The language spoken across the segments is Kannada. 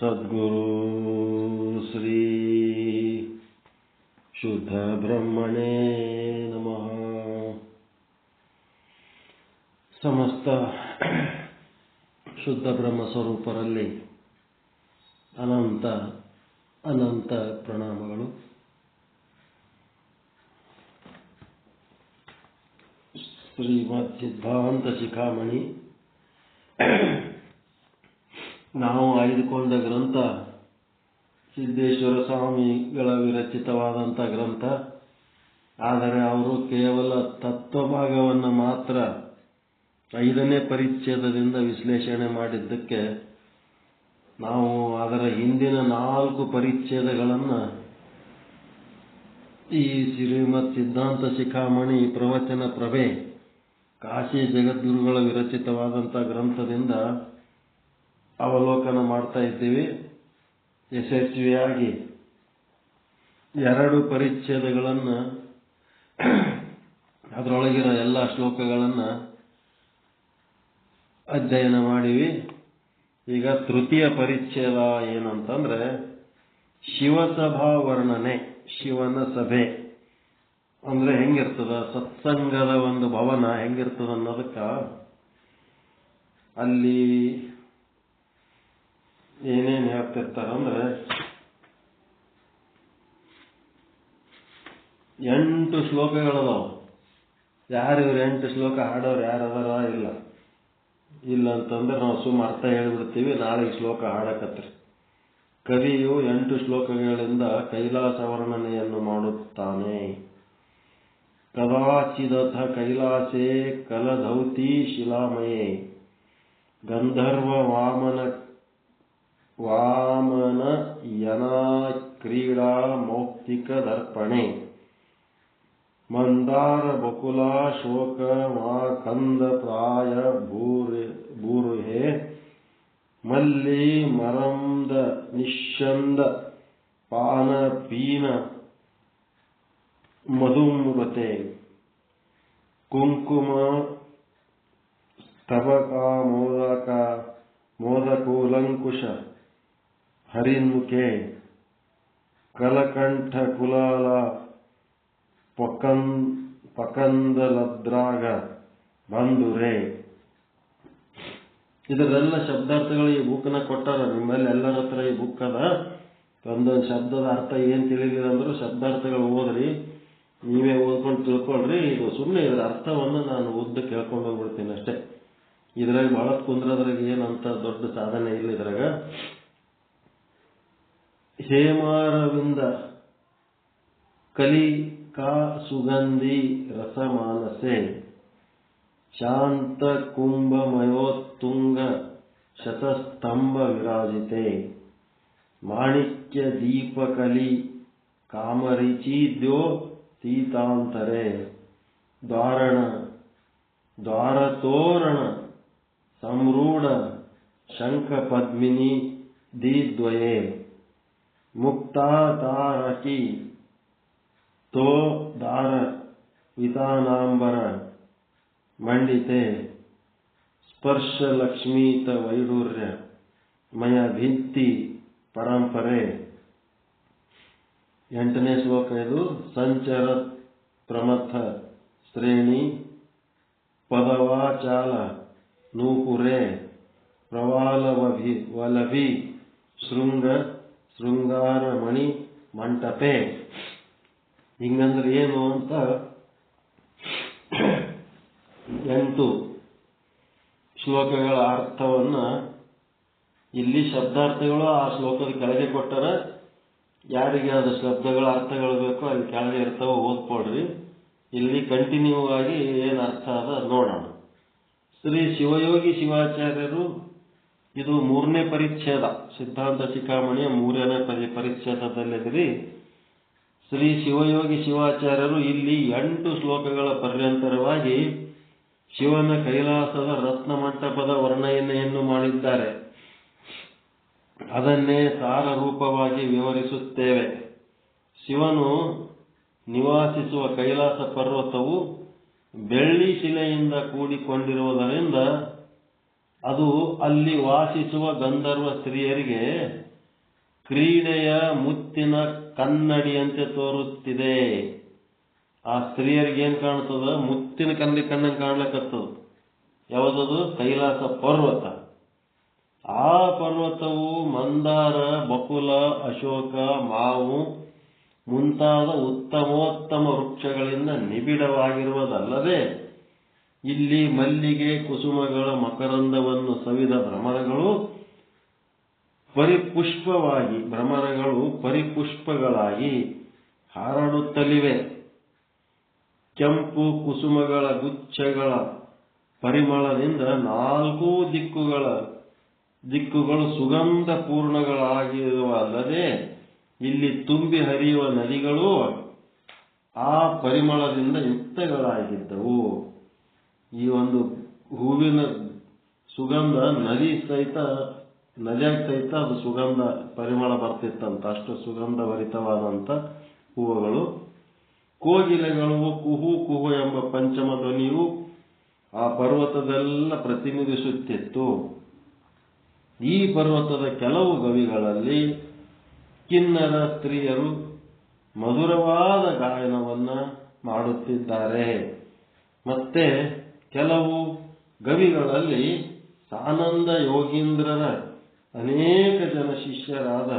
ಸದ್ಗುರು ಶ್ರೀ ಶುದ್ಧ ಬ್ರಹ್ಮಣೇ ನಮಃ. ಸಮಸ್ತ ಶುದ್ಧ ಬ್ರಹ್ಮ ಸ್ವರೂಪರಲ್ಲಿ ಅನಂತ ಅನಂತ ಪ್ರಣಾಮಗಳು. ಶ್ರೀಮದ್ ಸಿದ್ಧಾಂತ ಶಿಖಾಮಣಿ ನಾವು ಆಯ್ದುಕೊಂಡ ಗ್ರಂಥ, ಸಿದ್ದೇಶ್ವರ ಸ್ವಾಮಿಗಳ ವಿರಚಿತವಾದಂಥ ಗ್ರಂಥ. ಆದರೆ ಅವರು ಕೇವಲ ತತ್ವಭಾಗವನ್ನು ಮಾತ್ರ ಐದನೇ ಪರಿಚ್ಛೇದದಿಂದ ವಿಶ್ಲೇಷಣೆ ಮಾಡಿದ್ದಕ್ಕೆ ನಾವು ಅದರ ಹಿಂದಿನ ನಾಲ್ಕು ಪರಿಚ್ಛೇದಗಳನ್ನು ಈ ಶ್ರೀಮತ್ ಸಿದ್ಧಾಂತ ಶಿಖಾಮಣಿ ಪ್ರವಚನ ಪ್ರಭೆ ಕಾಶಿ ಜಗದ್ಗುರುಗಳ ವಿರಚಿತವಾದಂಥ ಗ್ರಂಥದಿಂದ ಅವಲೋಕನ ಮಾಡ್ತಾ ಇದ್ದೀವಿ. ಯಶಸ್ವಿಯಾಗಿ ಎರಡು ಪರಿಚ್ಛೇದಗಳನ್ನು ಅದರೊಳಗಿರೋ ಎಲ್ಲ ಶ್ಲೋಕಗಳನ್ನು ಅಧ್ಯಯನ ಮಾಡಿವಿ. ಈಗ ತೃತೀಯ ಪರಿಚ್ಛೇದ ಏನಂತಂದ್ರೆ ಶಿವಸಭಾ ವರ್ಣನೆ ಶಿವನ ಸಭೆ. ಅಂದ್ರೆ ಹೆಂಗಿರ್ತದ? ಸತ್ಸಂಗದ ಒಂದು ಭವನ ಹೆಂಗಿರ್ತದ ಅನ್ನೋದಕ್ಕ ಅಲ್ಲಿ ಏನೇನ್ ಹೇಳ್ತಿರ್ತಾರಂದ್ರೆ ಎಂಟು ಶ್ಲೋಕಗಳದಾವ ಯಾರು ಇವ್ರು ಎಂಟು ಶ್ಲೋಕ ಹಾಡೋರು ಯಾರದಾರ ಇಲ್ಲ ಇಲ್ಲ. ಅಂತಂದ್ರೆ ನಾವು ಸುಮ್ಮ ಅರ್ಥ ಹೇಳಿಬಿಡ್ತೀವಿ, ನಾಳೆ ಶ್ಲೋಕ ಹಾಡಕತ್ರಿ. ಕವಿಯು ಎಂಟು ಶ್ಲೋಕಗಳಿಂದ ಕೈಲಾಸ ವರ್ಣನೆಯನ್ನು ಮಾಡುತ್ತಾನೆ. ಕದಾಚಿದಥ ಕೈಲಾಸೇ ಕಲಧೌತಿ ಶಿಲಾಮಯೇ. ಗಂಧರ್ವ ವಾಮನ वामनयनाक्रीडामौक्तिकदर्पणे मन्दारबकुलाशोकमाकन्दप्राय भूरुहे निश्चंद पान पीन मधुमृते कुङ्कुम स्तबका मोदक मोदकूलंकुश ಹರಿನ್ಮುಖೆ ಕಲಕಂಠ ಕುಲಾಲ ಪಕಂದಲದ್ರಾಗ ಬಂದುರೆ ಇದರೆಲ್ಲ ಶಬ್ದಾರ್ಥಗಳು ಈ ಬುಕ್ನ ಕೊಟ್ಟಾರ. ನಿಮ್ಮಲ್ಲಿ ಎಲ್ಲರ ಹತ್ರ ಈ ಬುಕ್ ಅದ. ಒಂದೊಂದು ಶಬ್ದದ ಅರ್ಥ ಏನ್ ತಿಳಿಲಿಲ್ಲ ಅಂದ್ರೆ ಶಬ್ದಾರ್ಥಗಳು ಓದ್ರಿ. ನೀವೇ ಓದ್ಕೊಂಡು ತಿಳ್ಕೊಳ್ರಿ. ಇದು ಸುಮ್ಮನೆ ಇದರ ಅರ್ಥವನ್ನು ನಾನು ಉದ್ದ ಕೇಳ್ಕೊಂಡು ಹೋಗ್ಬಿಡ್ತೀನಿ ಅಷ್ಟೇ. ಇದ್ರಾಗ ಬಹಳ ಕುಂದ್ರದ್ರಾಗ ಏನಂತ ದೊಡ್ಡ ಸಾಧನೆ ಇಲ್ಲ ಇದ್ರಾಗ. हेमारविंद कली का सुगंधी रसमानसे शांत कुंभ कुंभमयोत्तुंग शतस्तंभ विराजिते माणिक्य दीप कली कामरिची कामरिचिद्यो तीतांतरे द्वारण, द्वारतोरण संरूढ़ शंख पद्मिनी दीद्वये। ಮುಕ್ತಾತಾರಕಿ ತೋ ದಾರ ವಿತಾನಾಂಬರ ಮಂಡಿತೆ ಸ್ಪರ್ಶ ಲಕ್ಷ್ಮೀತ ವೈಡೂರ್ಯ ಮಯ ಭಿತ್ತಿ ಪರಂಪರೆ ಎಂಟನೇ ಶ್ಲೋಕ ಇದು ಸಂಚರ ಪ್ರಮಥ ಶ್ರೇಣಿ ಪದವಾಚಾಲ ನೂಪುರೆ ಪ್ರವಾಲವಭಿ ವಲಭಿ ಶೃಂಗ ಶೃಂಗಾರ ಮಣಿ ಮಂಟಪೆ. ಹಿಂಗಂದ್ರೆ ಏನು ಅಂತ ಎಂಟು ಶ್ಲೋಕಗಳ ಅರ್ಥವನ್ನ ಇಲ್ಲಿ ಶಬ್ದಾರ್ಥಗಳು ಆ ಶ್ಲೋಕದ ಕೆಳಗೆ ಕೊಟ್ಟರ ಯಾರಿಗೆ ಅದು ಶಬ್ದಗಳ ಅರ್ಥಗಳು ಬೇಕೋ ಅಲ್ಲಿ ಕೆಳಗೆ ಇರ್ತಾವ ಓದ್ಕೊಡ್ರಿ ಇಲ್ಲಿ ಕಂಟಿನ್ಯೂ ಆಗಿ ಏನು ಅರ್ಥ ಅದ ನೋಡೋಣ. ಶ್ರೀ ಶಿವಯೋಗಿ ಶಿವಾಚಾರ್ಯರು ಇದು ಮೂರನೇ ಪರಿಚ್ಛೇದ, ಸಿದ್ಧಾಂತ ಶಿಖಾಮಣಿಯ ಮೂರನೇ ಪರಿ ಪರಿಚ್ಛೇದದಲ್ಲಿದ್ರಿ ಶ್ರೀ ಶಿವಯೋಗಿ ಶಿವಾಚಾರ್ಯರು ಇಲ್ಲಿ ಎಂಟು ಶ್ಲೋಕಗಳ ಪರ್ಯಂತರವಾಗಿ ಶಿವನ ಕೈಲಾಸದ ರತ್ನ ಮಂಟಪದ ವರ್ಣನೆಯನ್ನು ಮಾಡಿದ್ದಾರೆ. ಅದನ್ನೇ ಸಾರ ರೂಪವಾಗಿ ವಿವರಿಸುತ್ತೇವೆ. ಶಿವನು ನಿವಾಸಿಸುವ ಕೈಲಾಸ ಪರ್ವತವು ಬೆಳ್ಳಿ ಶಿಲೆಯಿಂದ ಕೂಡಿಕೊಂಡಿರುವುದರಿಂದ ಅದು ಅಲ್ಲಿ ವಾಸಿಸುವ ಗಂಧರ್ವ ಸ್ತ್ರೀಯರಿಗೆ ಕ್ರೀಡೆಯ ಮುತ್ತಿನ ಕನ್ನಡಿಯಂತೆ ತೋರುತ್ತಿದೆ. ಆ ಸ್ತ್ರೀಯರಿಗೆ ಏನ್ ಕಾಣ್ತದ ಮುತ್ತಿನ ಕನ್ನಡಿ ಕಣ್ಣಂಗೆ ಕಾಣ್ಲಕತ್ತದ. ಯಾವುದದು? ಕೈಲಾಸ ಪರ್ವತ. ಆ ಪರ್ವತವು ಮಂದಾರ, ಬಕುಲ, ಅಶೋಕ, ಮಾವು ಮುಂತಾದ ಉತ್ತಮೋತ್ತಮ ವೃಕ್ಷಗಳಿಂದ ನಿಬಿಡವಾಗಿರುವುದಲ್ಲದೆ ಇಲ್ಲಿ ಮಲ್ಲಿಗೆ, ಕುಸುಮಗಳ, ಮಕರಂದವನ್ನು ಸವಿದ ಭ್ರಮರಗಳು, ಪರಿಪುಷ್ಪವಾಗಿ, ಭ್ರಮರಗಳು ಪರಿಪುಷ್ಪಗಳಾಗಿ ಹಾರಾಡುತ್ತಲಿವೆ. ಕೆಂಪು ಕುಸುಮಗಳ ಗುಚ್ಛಗಳ ಪರಿಮಳದಿಂದ ನಾಲ್ಕೂ ದಿಕ್ಕುಗಳ, ದಿಕ್ಕುಗಳು ಸುಗಂಧ ಪೂರ್ಣಗಳಾಗಿರುವ ಅಲ್ಲದೆ ಇಲ್ಲಿ ತುಂಬಿ ಹರಿಯುವ ನದಿಗಳು ಆ ಪರಿಮಳದಿಂದ ಯುಕ್ತಗಳಾಗಿದ್ದವು. ಈ ಒಂದು ಹೂವಿನ ಸುಗಂಧ, ನದಿ ಸಹಿತ ನದಿಯಾಗ ಸಹಿತ ಅದು ಸುಗಂಧ ಪರಿಮಳ ಬರ್ತಿತ್ತಂತ, ಅಷ್ಟು ಸುಗಂಧಭರಿತವಾದಂಥ ಹೂವುಗಳು. ಕೋಗಿಲೆಗಳು, ಕುಹು ಕುಹು ಎಂಬ ಪಂಚಮ ಧ್ವನಿಯು ಆ ಪರ್ವತದೆಲ್ಲ ಪ್ರತಿನಿಧಿಸುತ್ತಿತ್ತು. ಈ ಪರ್ವತದ ಕೆಲವು ಗವಿಗಳಲ್ಲಿ ಕಿನ್ನರ ಸ್ತ್ರೀಯರು ಮಧುರವಾದ ಗಾಯನವನ್ನ ಮಾಡುತ್ತಿದ್ದಾರೆ. ಮತ್ತೆ ಕೆಲವು ಗವಿಗಳಲ್ಲಿ ಸಾನಂದ ಯೋಗೀಂದ್ರರ ಅನೇಕ ಜನ ಶಿಷ್ಯರಾದ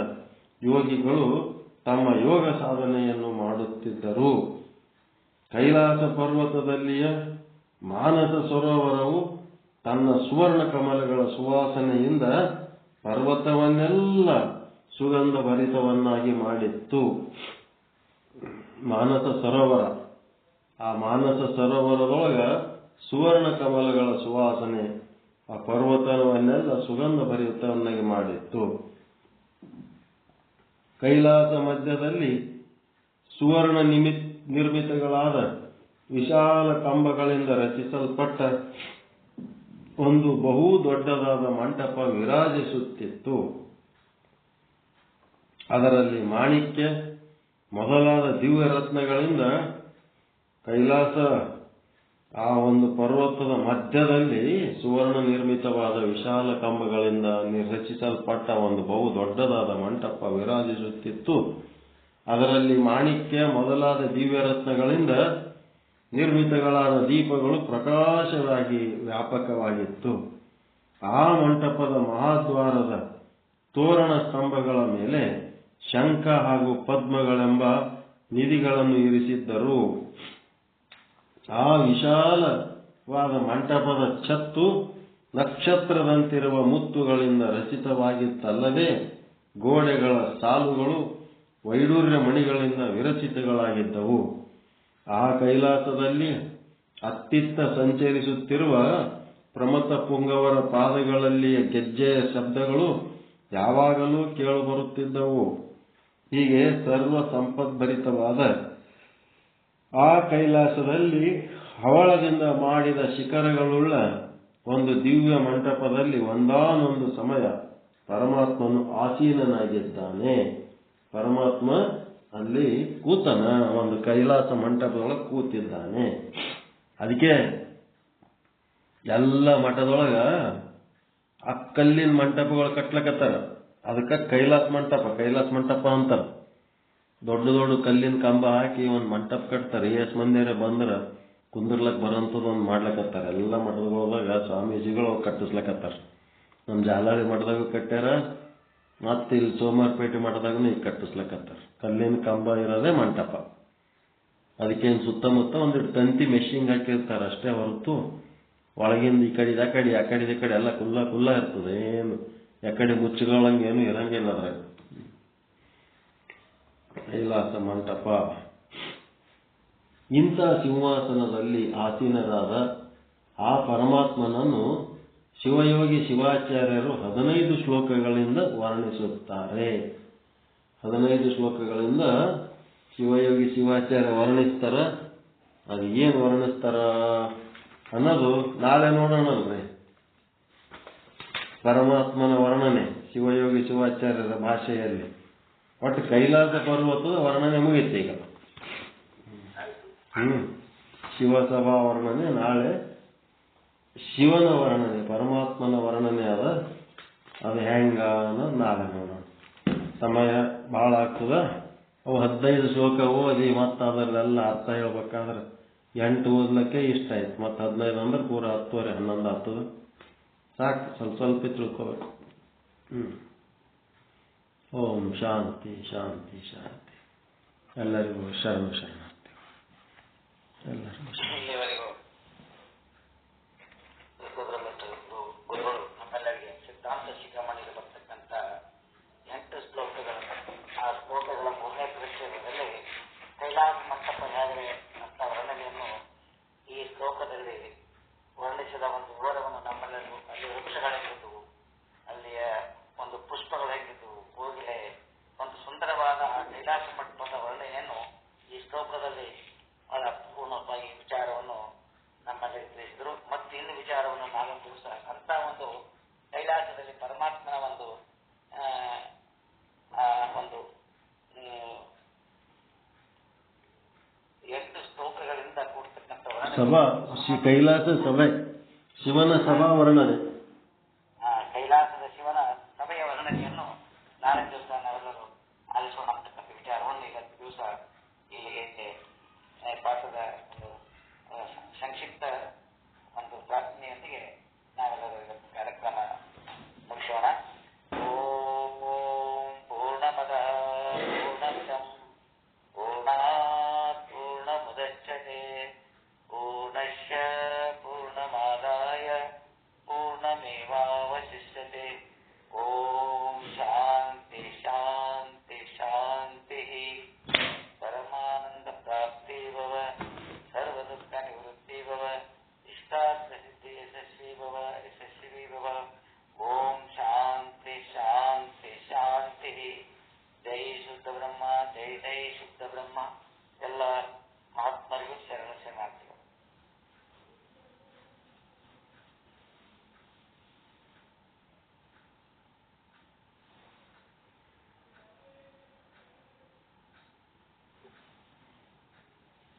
ಯೋಗಿಗಳು ತಮ್ಮ ಯೋಗ ಸಾಧನೆಯನ್ನು ಮಾಡುತ್ತಿದ್ದರು. ಕೈಲಾಸ ಪರ್ವತದಲ್ಲಿಯ ಮಾನಸ ಸರೋವರವು ತನ್ನ ಸುವರ್ಣ ಕಮಲಗಳ ಸುವಾಸನೆಯಿಂದ ಪರ್ವತವನ್ನೆಲ್ಲ ಸುಗಂಧ ಭರಿತವನ್ನಾಗಿ ಮಾಡಿತ್ತು. ಮಾನಸ ಸರೋವರ, ಆ ಮಾನಸ ಸರೋವರದೊಳಗ ಸುವರ್ಣ ಕಮಲಗಳ ಸುವಾಸನೆ ಆ ಪರ್ವತವನ್ನೆಲ್ಲ ಸುಗಂಧ ಭರಿತವನ್ನಾಗಿ ಮಾಡಿತ್ತು. ಕೈಲಾಸ ಮಧ್ಯದಲ್ಲಿ ಸುವರ್ಣ ನಿಮಿತ್ ನಿರ್ಮಿತಗಳಾದ ವಿಶಾಲ ಕಂಬಗಳಿಂದ ರಚಿಸಲ್ಪಟ್ಟ ಒಂದು ಬಹು ದೊಡ್ಡದಾದ ಮಂಟಪ ವಿರಾಜಿಸುತ್ತಿತ್ತು. ಅದರಲ್ಲಿ ಮಾಣಿಕ್ಯ ಮೊದಲಾದ ದಿವ್ಯ ರತ್ನಗಳಿಂದ ಕೈಲಾಸ ಆ ಒಂದು ಪರ್ವತದ ಮಧ್ಯದಲ್ಲಿ ಸುವರ್ಣ ನಿರ್ಮಿತವಾದ ವಿಶಾಲ ಕಂಬಗಳಿಂದ ನಿರ್ರಚಿಸಲ್ಪಟ್ಟ ಒಂದು ಬಹು ದೊಡ್ಡದಾದ ಮಂಟಪ ವಿರಾಜಿಸುತ್ತಿತ್ತು. ಅದರಲ್ಲಿ ಮಾಣಿಕ್ಯ ಮೊದಲಾದ ದಿವ್ಯರತ್ನಗಳಿಂದ ನಿರ್ಮಿತಗಳಾದ ದೀಪಗಳು ಪ್ರಕಾಶವಾಗಿ ವ್ಯಾಪಕವಾಗಿತ್ತು. ಆ ಮಂಟಪದ ಮಹಾದ್ವಾರದ ತೋರಣ ಸ್ತಂಭಗಳ ಮೇಲೆ ಶಂಖ ಹಾಗೂ ಪದ್ಮಗಳೆಂಬ ನಿಧಿಗಳನ್ನು ಇರಿಸಿದ್ದರು. ಆ ವಿಶಾಲವಾದ ಮಂಟಪದ ಛತ್ತು ನಕ್ಷತ್ರದಂತಿರುವ ಮುತ್ತುಗಳಿಂದ ರಚಿತವಾಗಿತ್ತಲ್ಲದೆ ಗೋಡೆಗಳ ಸಾಲುಗಳು ವೈಡೂರ್ಯ ಮಣಿಗಳಿಂದ ವಿರಚಿತಗಳಾಗಿದ್ದವು. ಆ ಕೈಲಾಸದಲ್ಲಿ ಅತ್ತಿತ್ತ ಸಂಚರಿಸುತ್ತಿರುವ ಪ್ರಮಥ ಪುಂಗವರ ಪಾದಗಳಲ್ಲಿಯ ಗೆಜ್ಜೆಯ ಶಬ್ದಗಳು ಯಾವಾಗಲೂ ಕೇಳಬರುತ್ತಿದ್ದವು. ಹೀಗೆ ಸರ್ವ ಸಂಪದ್ಭರಿತವಾದ ಆ ಕೈಲಾಸದಲ್ಲಿ ಹವಳದಿಂದ ಮಾಡಿದ ಶಿಖರಗಳುಳ್ಳ ಒಂದು ದಿವ್ಯ ಮಂಟಪದಲ್ಲಿ ಒಂದಾನೊಂದು ಸಮಯ ಪರಮಾತ್ಮನು ಆಸೀನನಾಗಿದ್ದಾನೆ. ಪರಮಾತ್ಮ ಅಲ್ಲಿ ಕೂತನ, ಒಂದು ಕೈಲಾಸ ಮಂಟಪದೊಳಗೆ ಕೂತಿದ್ದಾನೆ. ಅದಕ್ಕೆ ಎಲ್ಲ ಮಠದೊಳಗ ಆ ಕಲ್ಲಿನ ಮಂಟಪಗಳು ಕಟ್ಲಕತ್ತಾರ. ಅದಕ್ಕೆ ಕೈಲಾಸ ಮಂಟಪ ಕೈಲಾಸ ಮಂಟಪ ಅಂತಾರ. ದೊಡ್ಡ ದೊಡ್ಡ ಕಲ್ಲಿನ ಕಂಬ ಹಾಕಿ ಒಂದು ಮಂಟಪ ಕಟ್ತಾರೆ. ಎಷ್ಟು ಮಂದಿರ ಬಂದ್ರ ಕುಂದ್ರಲಕ್ ಬರೋಂಥದ್ದು ಒಂದು ಮಾಡ್ಲಕತ್ತಾರ. ಎಲ್ಲ ಮಠದೊಳಗ ಸ್ವಾಮೀಜಿಗಳು ಕಟ್ಟಿಸ್ಲಕತ್ತಾರ. ನಮ್ಮ ಜಾಲಾರಿ ಮಠದಾಗ ಕಟ್ಟ್ಯಾರ, ಮತ್ತೆ ಇಲ್ಲಿ ಸೋಮಾರಪೇಟೆ ಮಠದಾಗೂ ಈಗ ಕಟ್ಟಿಸ್ಲಕತ್ತಾರ. ಕಲ್ಲಿನ ಕಂಬ ಇರೋದೇ ಮಂಟಪ. ಅದಕ್ಕೇನು ಸುತ್ತಮುತ್ತ ಒಂದಿಟ್ಟು ತಂತಿ ಮೆಷಿನ್ ಹಾಕಿರ್ತಾರೆ ಅಷ್ಟೇ ಹೊರತು ಒಳಗಿಂದ ಈ ಕಡೆ ಆ ಕಡೆ ಆ ಕಡೆ ಈ ಕಡೆ ಎಲ್ಲ ಕುಲ್ಲ ಕುಲ್ಲ ಇರ್ತದೆ. ಏನು ಯಾಕಡೆ ಮುಚ್ಚುಗಳಂಗೆ ಏನು ಇರಂಗಿಲ್ಲ ಅದ್ರಾಗ. ಕೈಲಾಸ ಮಂಟಪ. ಇಂಥ ಸಿಂಹಾಸನದಲ್ಲಿ ಆಸೀನರಾದ ಆ ಪರಮಾತ್ಮನನ್ನು ಶಿವಯೋಗಿ ಶಿವಾಚಾರ್ಯರು ಹದಿನೈದು ಶ್ಲೋಕಗಳಿಂದ ವರ್ಣಿಸುತ್ತಾರೆ. ಹದಿನೈದು ಶ್ಲೋಕಗಳಿಂದ ಶಿವಯೋಗಿ ಶಿವಾಚಾರ್ಯ ವರ್ಣಿಸ್ತಾರ. ಅದು ಏನು ವರ್ಣಿಸ್ತಾರ ಅನ್ನೋದು ನಾಳೆ ನೋಡೋಣ ಪರಮಾತ್ಮನ ವರ್ಣನೆ, ಶಿವಯೋಗಿ ಶಿವಾಚಾರ್ಯರ ಭಾಷೆಯಲ್ಲಿ. ಒಟ್ಟು ಕೈಲಾಸ ಪರ್ವತದ ವರ್ಣನೆ ಮುಗಿಯುತ್ತೆ ಈಗ. ಹ್ಮ್. ಶಿವಸಭಾ ವರ್ಣನೆ ನಾಳೆ ಶಿವನ ವರ್ಣನೆ, ಪರಮಾತ್ಮನ ವರ್ಣನೆ ಅದ. ಅದು ಹೆಂಗ ಅನ್ನೋದು ನಾಳೆ ನೋಡೋಣ. ಸಮಯ ಭಾಳ ಆಗ್ತದ. ಅವು ಹದಿನೈದು ಶ್ಲೋಕ ಓದಿ ಮತ್ತೆ ಅದರಲ್ಲೆಲ್ಲ ಅರ್ಥ ಹೇಳ್ಬೇಕಾದ್ರೆ ಎಂಟು ಓದ್ಲಿಕ್ಕೆ ಇಷ್ಟ ಆಯ್ತು. ಮತ್ತೆ ಹದಿನೈದು ಅಂದ್ರೆ ಪೂರ ಹತ್ತುವರೆ, ಹನ್ನೊಂದು ಆಗ್ತದ. ಸಾಕು, ಸ್ವಲ್ಪ ಸ್ವಲ್ಪ ತಿಳ್ಕೊಬೇಕು ಹ್ಞೂ ಓಂ ಶಾಂತಿ ಶಾಂತಿ ಶಾಂತಿ ಎಲ್ಲರಿಗೂ ಶರಣ ಶರಣಾರ್ಥಿ ಎಲ್ಲರಿಗೂ ಸಭಾ, ಶ್ರೀ ಕೈಲಾಸ ಸಭೆ, ಶಿವನ ಸಭಾ ವರ್ಣನೆ. ಕೈಲಾಸದ ಶಿವನ ಸಭೆಯ ವರ್ಣನೆಯನ್ನು ನಾಳೆ ದಿವಸ ನಾವೆಲ್ಲರೂ ಆಲಿಸೋಣ ಅಂತಕ್ಕಂಥ ವಿಚಾರವನ್ನು ಈಗ ದಿವಸ ಇಲ್ಲಿಗೆ ಪಾಠದ ಸಂಕ್ಷಿಪ್ತ